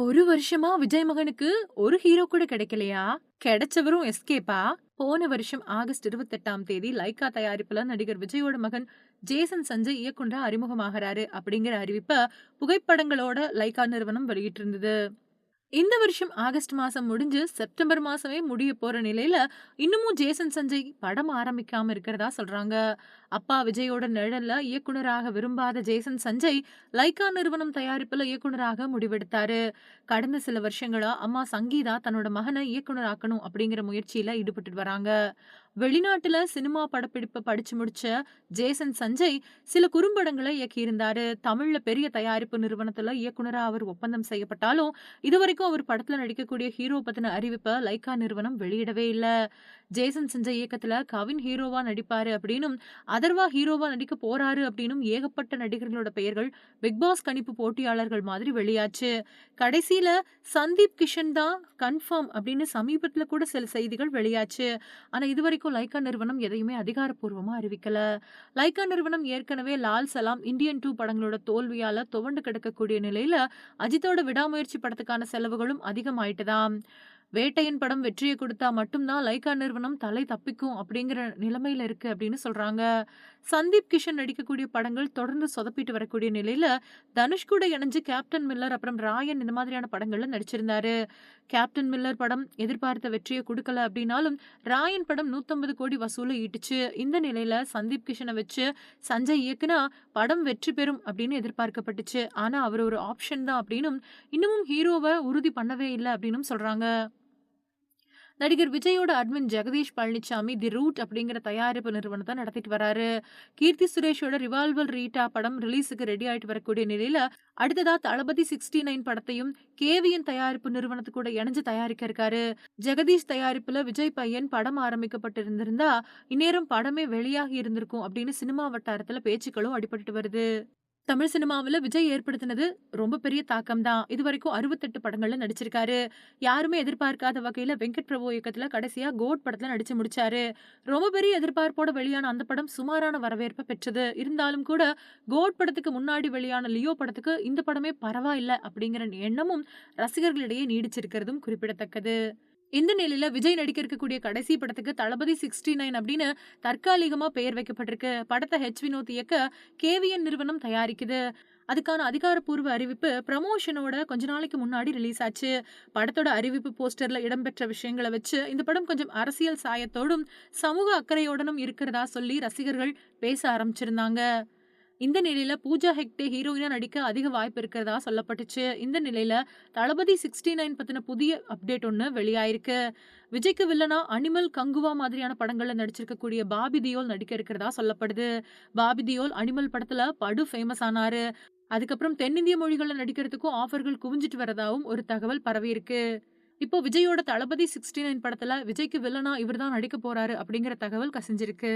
ஒரு வருஷமா விஜய் மகனுக்கு ஒரு ஹீரோ கூட கிடைக்கலையா? கிடைச்சவரும் எஸ்கேப்பா போன வருஷம் ஆகஸ்ட் இருபத்தெட்டாம் தேதி லைக்கா தயாரிப்புல நடிகர் விஜயோட மகன் ஜேசன் சஞ்சய் இயக்குனரா அறிமுகமாகிறாரு அப்படிங்கிற அறிவிப்ப புகைப்படங்களோட லைக்கா நிறுவனம் வெளியிட்டிருந்தது. இந்த வருஷம் ஆகஸ்ட் மாசம் முடிஞ்சு செப்டம்பர் மாசமே முடிய போற நிலையில இன்னமும் ஜேசன் சஞ்சய் படம் ஆரம்பிக்காம இருக்கிறதா சொல்றாங்க. அப்பா விஜயோட நிழல்ல இயக்குனராக விரும்பாத ஜேசன் சஞ்சய் லைக்கா நிறுவனம் தயாரிப்புல இயக்குனராக முடிவெடுத்தாரு. கடந்த சில வருஷங்களா அம்மா சங்கீதா தன்னோட மகனை இயக்குனராக்கணும் அப்படிங்கிற முயற்சியில ஈடுபட்டு வராங்க. வெளிநாட்டுல சினிமா படப்பிடிப்பை படிச்சு முடிச்ச ஜேசன் சஞ்சய் சில குறும்படங்களை இயக்கியிருந்தாரு. தமிழ்ல பெரிய தயாரிப்பு நிறுவனத்துல இயக்குனரா அவர் ஒப்பந்தம் செய்யப்பட்டாலும் இதுவரைக்கும் அவர் படத்துல நடிக்கக்கூடிய ஹீரோ பத்தின அறிவிப்பை லைக்கா நிறுவனம் வெளியிடவே இல்லை. ஜேசன் சஞ்சய் இயக்கத்துல கவின் ஹீரோவா நடிப்பாரு அப்படின்னும் அதர்வா ஹீரோவா நடிக்க போறாரு அப்படின்னும் ஏகப்பட்ட நடிகர்களோட பெயர்கள் பிக் பாஸ் கணிப்பு போட்டியாளர்கள் மாதிரி வெளியாச்சு. கடைசியில சந்தீப் கிஷன் தான் கன்ஃபார்ம் அப்படின்னு சமீபத்துல கூட சில செய்திகள் வெளியாச்சு. ஆனா இதுவரைக்கும் லைக்கா நிறுவனம் எதையுமே அதிகாரப்பூர்வமா அறிவிக்கல. லைக்கா நிறுவனம் ஏற்கனவே லால் சலாம் இந்தியன் டூ படங்களோட தோல்வியால துவண்டு கிடக்கக்கூடிய நிலையில அஜித்தோட விடாமுயற்சி படத்துக்கான செலவுகளும் அதிகமாயிட்டுதான். வேட்டையின் படம் வெற்றியை கொடுத்தா மட்டும்தான் லைக்கா நிறுவனம் தலை தப்பிக்கும் அப்படிங்கிற நிலைமையில இருக்கு அப்படின்னு சொல்றாங்க. சந்தீப் கிஷன் நடிக்கக்கூடிய படங்கள் தொடர்ந்து சொதப்பிட்டு வரக்கூடிய நிலையில தனுஷ் கூட இணைஞ்சு கேப்டன் மில்லர் அப்புறம் ராயன் இந்த மாதிரியான படங்கள்ல நடிச்சிருந்தாரு. கேப்டன் மில்லர் படம் எதிர்பார்த்த வெற்றியை கொடுக்கல அப்படின்னாலும் ராயன் படம் நூத்தம்பது கோடி வசூலை ஈட்டுச்சு. இந்த நிலையில சந்தீப் கிஷனை வச்சு சஞ்சய் இயக்குனா படம் வெற்றி பெறும் அப்படின்னு எதிர்பார்க்கப்பட்டுச்சு. ஆனா அவர் ஒரு ஆப்ஷன் தான் அப்படின்னும் இன்னமும் ஹீரோவை உறுதி பண்ணவே இல்லை அப்படின்னும் சொல்றாங்க. நடிகர் விஜயோட admin Jagadish Palanisamy The Route அப்படிங்கிற தயாரிப்பு நிறுவனத்தை நடத்திட்டு வராரு. கீர்த்தி சுரேஷோட ரிவால்வல் ரீட்டா படம் ரிலீஸுக்கு ரெடி ஆயிட்டு வரக்கூடிய நிலையில அடுத்ததா தளபதி சிக்ஸ்டி நைன் படத்தையும் கேவியன் தயாரிப்பு நிறுவனத்து கூட இணைஞ்சு தயாரிக்க இருக்காரு. ஜெகதீஷ் தயாரிப்புல விஜய் பையன் படம் ஆரம்பிக்கப்பட்டு இருந்திருந்தா இந்நேரம் படமே வெளியாகி இருந்திருக்கும் அப்படின்னு சினிமா வட்டாரத்துல பேச்சுக்களும் அடிபட்டு வருது. தமிழ் சினிமாவில் விஜய் ஏற்படுத்தினது ரொம்ப பெரிய தாக்கம் தான் இது வரைக்கும் அறுபத்தெட்டு படங்கள்ல நடிச்சிருக்காரு. யாருமே எதிர்பார்க்காத வகையில் வெங்கட் பிரபு இயக்கத்தில் கடைசியாக கோட் படத்தில் நடிச்சு முடிச்சாரு. ரொம்ப பெரிய எதிர்பார்ப்போட வெளியான அந்த படம் சுமாரான வரவேற்பை பெற்றது. இருந்தாலும் கூட கோட் படத்துக்கு முன்னாடி வெளியான லியோ படத்துக்கு இந்த படமே பரவாயில்லை அப்படிங்கிற எண்ணமும் ரசிகர்களிடையே நீடிச்சிருக்கிறதும் குறிப்பிடத்தக்கது. இந்த நிலையில விஜய் நடிக்க இருக்கக்கூடிய கடைசி படத்துக்கு தளபதி சிக்ஸ்டி நைன் அப்படின்னு தற்காலிகமா பெயர் வைக்கப்பட்டிருக்கு. படத்தை ஹெச் வினோத் இயக்க கேவிஎன் நிறுவனம் தயாரிக்குது. அதுக்கான அதிகாரப்பூர்வ அறிவிப்பு ப்ரமோஷனோட கொஞ்ச நாளைக்கு முன்னாடி ரிலீஸ் ஆச்சு. படத்தோட அறிவிப்பு போஸ்டர்ல இடம்பெற்ற விஷயங்களை வச்சு இந்த படம் கொஞ்சம் அரசியல் சாயத்தோடும் சமூக அக்கறையோடனும் இருக்கிறதா சொல்லி ரசிகர்கள் பேச ஆரம்பிச்சிருந்தாங்க. இந்த நிலையில பூஜா ஹெக்டே ஹீரோயினா நடிக்க அதிக வாய்ப்பு இருக்கிறதா சொல்லப்பட்டுச்சு. இந்த நிலையில தளபதி சிக்ஸ்டி நைன் பத்தின புதிய அப்டேட் ஒன்று வெளியாயிருக்கு. விஜய்க்கு வில்லனா அனிமல் கங்குவா மாதிரியான படங்களில் நடிச்சிருக்கக்கூடிய பாபி தியோல் நடிக்க இருக்கிறதா சொல்லப்படுது. பாபி தியோல் அனிமல் படத்துல படு ஃபேமஸ் ஆனாரு. அதுக்கப்புறம் தென்னிந்திய மொழிகளில் நடிக்கிறதுக்கும் ஆஃபர்கள் குவிஞ்சிட்டு வரதாவும் ஒரு தகவல் பரவி இருக்கு இப்போ விஜயோட தளபதி சிக்ஸ்டி நைன் படத்துல விஜய்க்கு வில்லனா இவர் தான் நடிக்க போறாரு அப்படிங்கிற தகவல் கசிஞ்சிருக்கு.